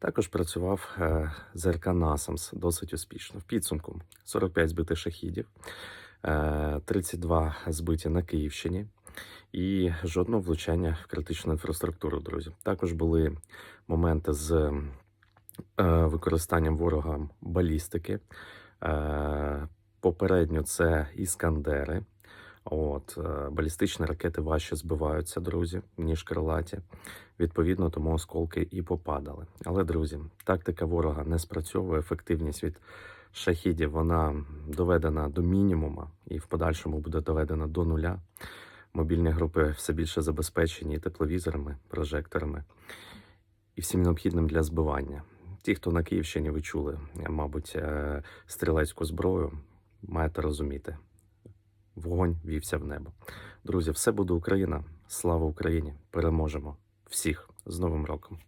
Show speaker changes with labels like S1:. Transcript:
S1: Також працював е, ЗРК Насамс досить успішно. В підсумку 45 збитих шахідів, е, 32 збиті на Київщині і жодного влучання в критичну інфраструктуру, друзі. Також були моменти з е, використанням ворогам балістики. Е, Попередньо це іскандери. От, е, балістичні ракети важче збиваються, друзі, ніж крилаті. Відповідно, тому осколки і попадали. Але, друзі, тактика ворога не спрацьовує. Ефективність від шахідів вона доведена до мінімуму і в подальшому буде доведена до нуля. Мобільні групи все більше забезпечені тепловізорами, прожекторами і всім необхідним для збивання. Ті, хто на Київщині ви чули, мабуть, е, стрілецьку зброю, маєте розуміти. Вогонь вівся в небо. Друзі, все буде Україна. Слава Україні! Переможемо всіх з Новим роком!